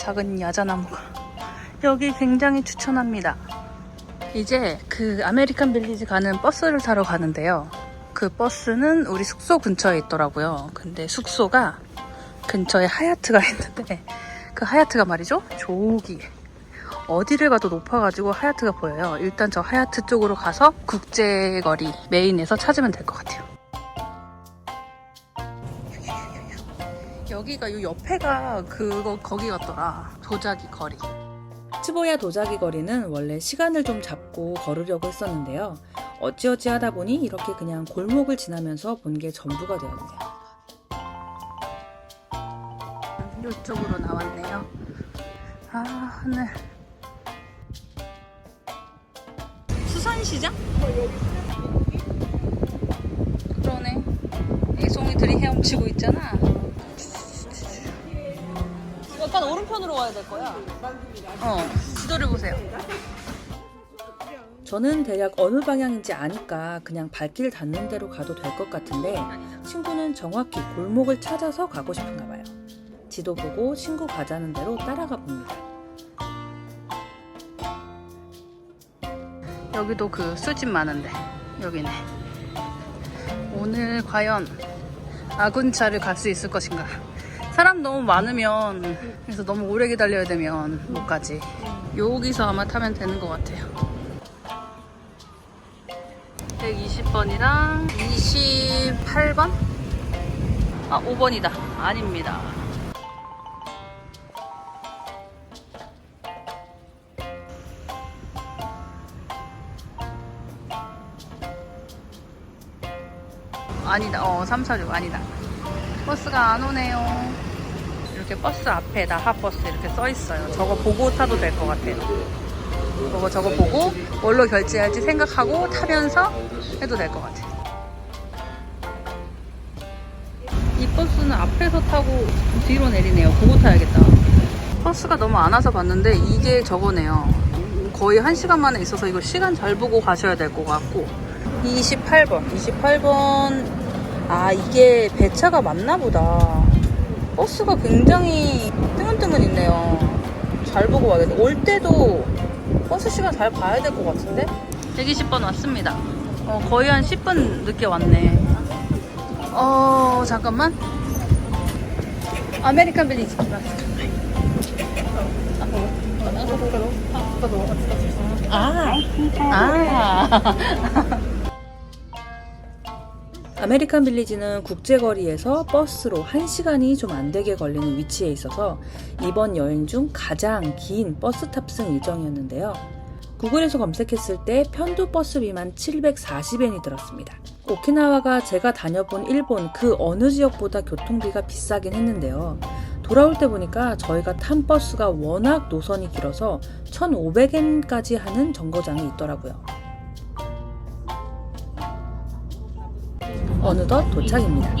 작은 야자나무가 여기 굉장히 추천합니다. 이제 그 아메리칸 빌리지 가는 버스를 타러 가는데요. 그 버스는 우리 숙소 근처에 있더라고요. 근데 숙소가 근처에 하얏트가 있는데 그 하얏트가 말이죠. 저기 어디를 가도 높아가지고 하얏트가 보여요. 일단 저 하얏트 쪽으로 가서 국제거리 메인에서 찾으면 될 것 같아요. 여기가 요 옆에가 그거 거기 같더라. 도자기 거리. 츠보야 도자기 거리는 원래 시간을 좀 잡고 걸으려고 했었는데요. 어찌어찌 하다 보니 이렇게 그냥 골목을 지나면서 본 게 전부가 되었네요. 이쪽으로 나왔네요. 아, 하늘. 수산시장? 그러네. 애송이들이 헤엄치고 있잖아. 약간 오른편으로 와야 될 거야. 어, 지도를 보세요. 저는 대략 어느 방향인지 아니까 그냥 발길 닿는 대로 가도 될 것 같은데 친구는 정확히 골목을 찾아서 가고 싶은가 봐요. 지도 보고 친구 가자는 대로 따라가 봅니다. 여기도 그 수집 많은데 여기네. 오늘 과연 아군차를 갈 수 있을 것인가? 사람 너무 많으면 그래서 너무 오래 기다려야 되면 못 가지. 여기서 아마 타면 되는 것 같아요. 120번이랑 28번? 아 5번이다. 아닙니다. 아니다. 어, 3, 4, 6 아니다. 버스가 안 오네요. 이렇게 버스 앞에 나하버스 이렇게 써 있어요. 저거 보고 타도 될 것 같아요. 저거 저거 보고 뭘로 결제할지 생각하고 타면서 해도 될 것 같아요. 이 버스는 앞에서 타고 뒤로 내리네요. 보고 타야겠다. 버스가 너무 안 와서 봤는데 이게 저거네요. 거의 1시간 만에 있어서 이거 시간 잘 보고 가셔야 될 것 같고 28번 28번 아 이게 배차가 맞나 보다 버스가 굉장히 뜨문뜨문 있네요 잘 보고 와야겠네 올 때도 버스 시간 잘 봐야 될 것 같은데 120번 왔습니다 어, 거의 한 10분 늦게 왔네 어 잠깐만 아메리칸 빌리지 아, 아. 아메리칸 빌리지는 국제거리에서 버스로 1시간이 좀 안 되게 걸리는 위치에 있어서 이번 여행 중 가장 긴 버스 탑승 일정이었는데요. 구글에서 검색했을 때 편도 버스비만 740엔이 들었습니다. 오키나와가 제가 다녀본 일본 그 어느 지역보다 교통비가 비싸긴 했는데요. 돌아올 때 보니까 저희가 탄 버스가 워낙 노선이 길어서 1,500엔까지 하는 정거장이 있더라고요. 어느덧 도착입니다.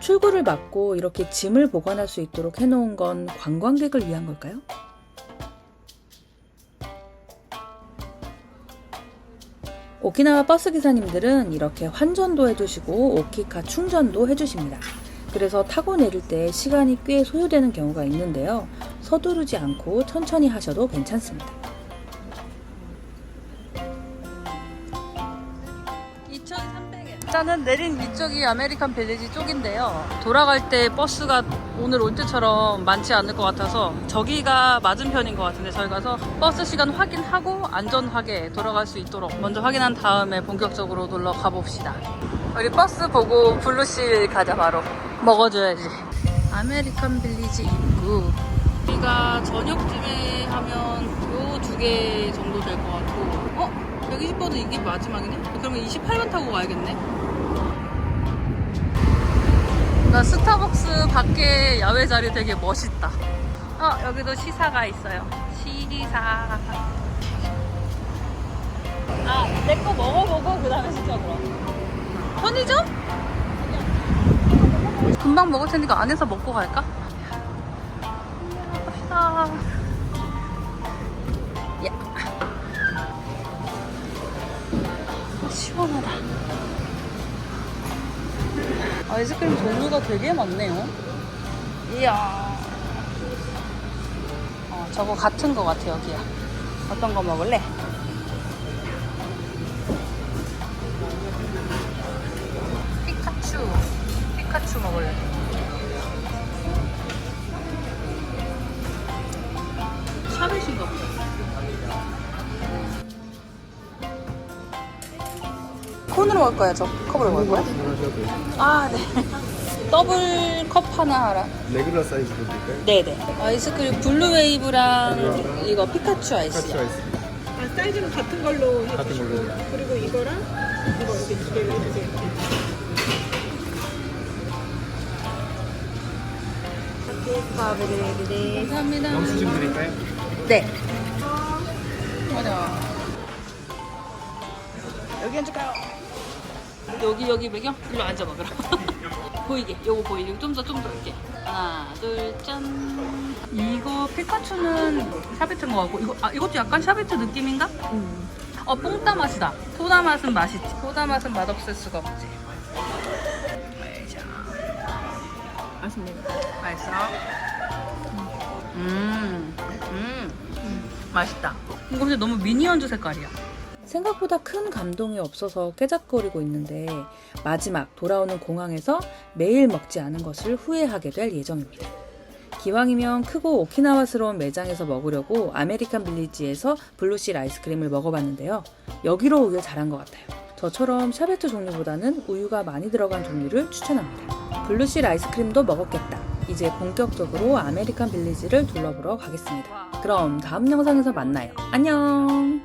출구를 막고 이렇게 짐을 보관할 수 있도록 해놓은 건 관광객을 위한 걸까요? 오키나와 버스 기사님들은 이렇게 환전도 해주시고 오키카 충전도 해주십니다. 그래서 타고 내릴 때 시간이 꽤 소요되는 경우가 있는데요. 서두르지 않고 천천히 하셔도 괜찮습니다. 2,300엔. 일단은 내린 위쪽이 아메리칸 빌리지 쪽인데요. 돌아갈 때 버스가 오늘 올 때처럼 많지 않을 것 같아서 저기가 맞은 편인 것 같은데 저희 가서 버스 시간 확인하고 안전하게 돌아갈 수 있도록 먼저 확인한 다음에 본격적으로 놀러 가봅시다. 우리 버스 보고 블루실 가자 바로. 먹어줘야지. 아메리칸 빌리지 입구. 우리가 저녁쯤에 하면 요 두 개 정도 될 것 같고 어? 120번은 이게 마지막이네? 그러면 28번 타고 가야겠네 나 스타벅스 밖에 야외 자리 되게 멋있다 어 여기도 시사가 있어요 시사 아내 거 먹어보고 그 다음에 시켜 그럼 편의점? 금방 먹을 테니까 안에서 먹고 갈까? 야. 아, 시원하다. 아이스크림 종류가 되게 많네요. 이야. 어, 저거 같은 거 같아, 여기야. 어떤 거 먹을래? 피카츄. 피카츄 먹을래. 샤벳인가 보다. 콘으로 갈 거야, 저 컵으로 갈 거야? 아, 네. 더블 컵 하나 하라. 레귤러 사이즈로 드릴까요? 네네. 아이스크림 블루웨이브랑 이거 피카츄 아이스요. 카츠 아이스 아, 사이즈는 같은 걸로 해. 같은 걸로 그리고 이거랑 이거 이렇게 두 개를 해주세요. 감사합니다. 영수증 드릴까요? 네. 맞아. 여기 앉을까요? 여기 여기 배경? 일로 앉아봐 그럼. 보이게. 요거 보이게. 좀 더 좀 더 이렇게. 하나, 둘, 짠. 이거 피카츄는 샤베트인 것 같고 이거 아 이것도 약간 샤베트 느낌인가? 어 뽕따 맛이다. 소다 맛은 맛있지. 소다 맛은 맛없을 수가 없지. 자, 맛있네요. 맛있어? 맛있다. 근데 너무 미니언즈 색깔이야. 생각보다 큰 감동이 없어서 깨작거리고 있는데 마지막 돌아오는 공항에서 매일 먹지 않은 것을 후회하게 될 예정입니다. 기왕이면 크고 오키나와스러운 매장에서 먹으려고 아메리칸 빌리지에서 블루실 아이스크림을 먹어봤는데요. 여기로 오길 잘한 것 같아요. 저처럼 샤베트 종류보다는 우유가 많이 들어간 종류를 추천합니다. 블루실 아이스크림도 먹었겠다. 이제 본격적으로 아메리칸 빌리지를 둘러보러 가겠습니다. 그럼 다음 영상에서 만나요. 안녕!